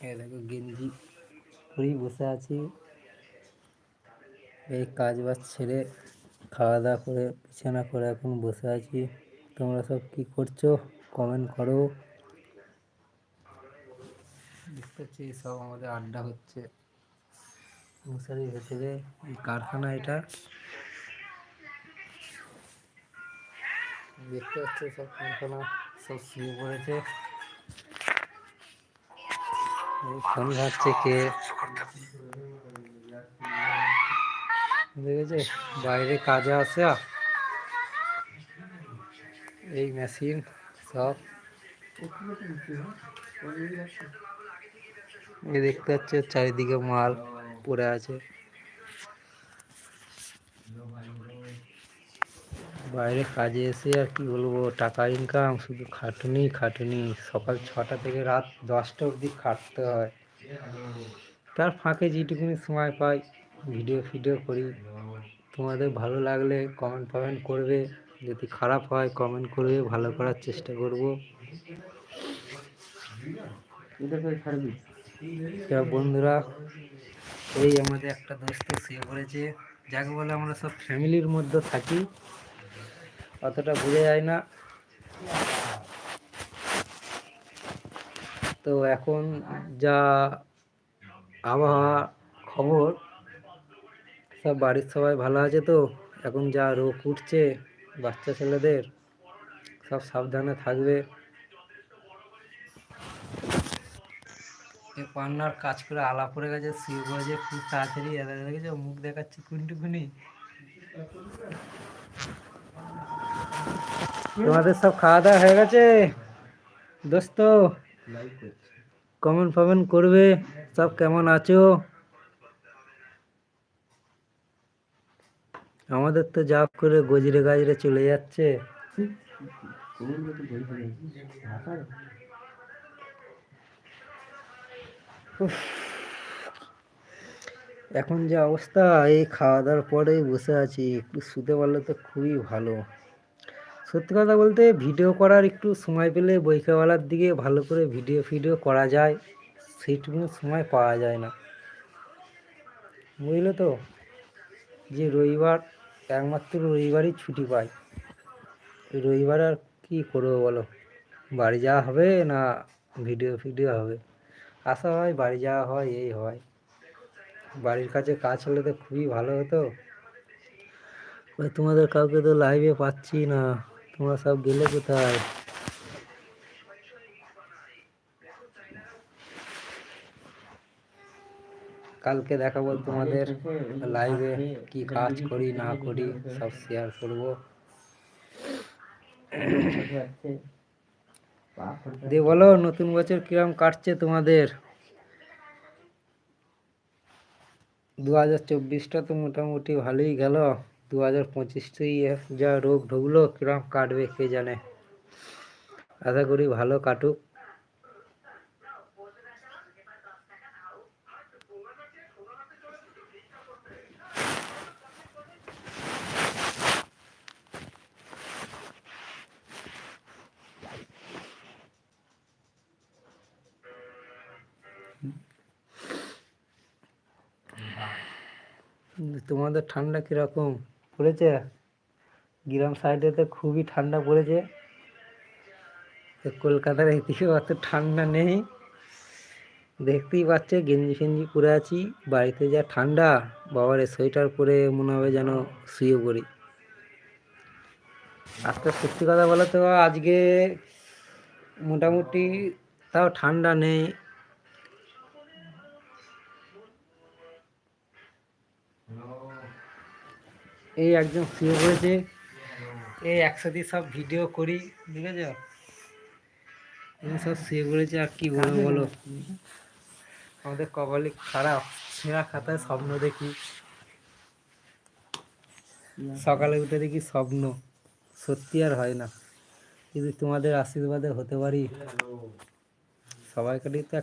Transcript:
দেখো, গেঞ্জি পরেই বসে আছি। এই কাজ বাজ ছেড়ে খাওয়া দাওয়া করে, বিছানা করে এখন বসে আছি। তোমরা সব কি করছ? কমেন্ট করো। দেখতে পাচ্ছি, সব আমাদের আড্ডা হচ্ছে। মশারির ভেতরে, এই কারখানা এটা। দেখতে পাচ্ছি, সব কারখানা সব শুয়ে পড়েছে। এই থেকে দেখেছে? বাইরে কাজে আছে। এই মেশিন সব। দেখতে পাচ্ছে চারিদিকে মাল পড়ে আছে। বাইরে কাজে এসে আর কি বলব, টাকা ইনকাম শুধু খাটুনি খাটুনি। সকাল ছটা থেকে রাত দশটা অবধি খাটতে হয়। তার ফাঁকে যেটুকুনি সময় পাই, ভিডিও ফিডিও করি। তোমাদের ভালো লাগলে কমেন্ট ফমেন্ট করবে। যদি খারাপ হয় কমেন্ট করবে, ভালো করার চেষ্টা করব। বন্ধুরা, এই আমাদের একটা দোস্ত শুয়ে পড়েছে যাকে বলে আমরা সব ফ্যামিলির মধ্যে থাকি। অতটা বোঝা যায় না। তো এখন যা আবহাওয়া খবর, সব বাড়ির সবাই ভালো আছে তো? এখন যা রোগ উঠছে বাচ্চা ছেলেদের, সব সাবধানে থাকবে। পান্নার কাজ করে আলা পড়ে গেছে শুয়ে পড়েছে খুব তাড়াতাড়ি এলা দেখেছে, মুখ দেখাচ্ছে কুনটুকুনি। তোমাদের সব খাওয়া দাওয়া হয়ে গেছে? দোস্ত কমেন্ট ফমেন্ট করবে, সব কেমন আছো? আমাদের তো যা করে গজরে গাজরে চলে যাচ্ছে। এখন যে অবস্থা, এই খাওয়া দাওয়ার পরেই বসে আছি, একটু শুতে পারলে তো খুবই ভালো। সত্যি কথা বলতে ভিডিও করার একটু সময় পেলে বৈকালবেলার দিকে ভালো করে ভিডিও ফিডিও করা যায়, সেইটুকু সময় পাওয়া যায় না। বুঝলে তো? যে রবিবার, একমাত্র রবিবারই ছুটি পাই। রবিবার আর কী করব বলো? বাড়ি যাওয়া হবে না ভিডিও ফিডিও হবে? আসা হয় বাড়ি যাওয়া হয়, এই হয়। বাড়ির কাছে কাজ হলে তো খুবই ভালো হতো। তোমাদের কাউকে তো লাইভে পাচ্ছি না। তোমরা সব গেলে কোথায়? কালকে দেখাবো তোমাদের লাইভে কি কাজ করি, না করি, সব শেয়ার করব। দিয়ে বলো, নতুন বছর কিরম কাটছে তোমাদের? দু হাজার চব্বিশটা তো মোটামুটি ভালোই গেল। দু হাজার পঁচিশটাই যা রোগ ঢুকলো, কিরম কাটবে কে জানে? আশা করি ভালো কাটুক। তোমাদের ঠান্ডা কীরকম? পড়েছে। গ্রাম সাইডে তো খুবই ঠান্ডা পড়েছে। তো কলকাতার এদিকে অত ঠান্ডা নেই। দেখতেই পাচ্ছে, গেঞ্জি ফেঞ্জি পরে আছি। বাড়িতে যা ঠান্ডা, বাবারে সোয়েটার পরে মনে হবে যেন শুয়ে পড়ি। আজকে সত্যি কথা বলো তো আজকে মোটামুটি তাও ঠান্ডা নেই। এই একজন শুয়ে পড়েছে। এই একসাথে সব ভিডিও করি ঠিক আছে সব শুয়ে পড়েছে আর কি বলব বলো? আমাদের কপালে খারাপ ছেঁড়া খাতায় স্বপ্ন দেখি। সকালে উঠে দেখি স্বপ্ন সত্যি আর হয় না। যদি তোমাদের আশীর্বাদে হতে পারি। সবাইকারই তো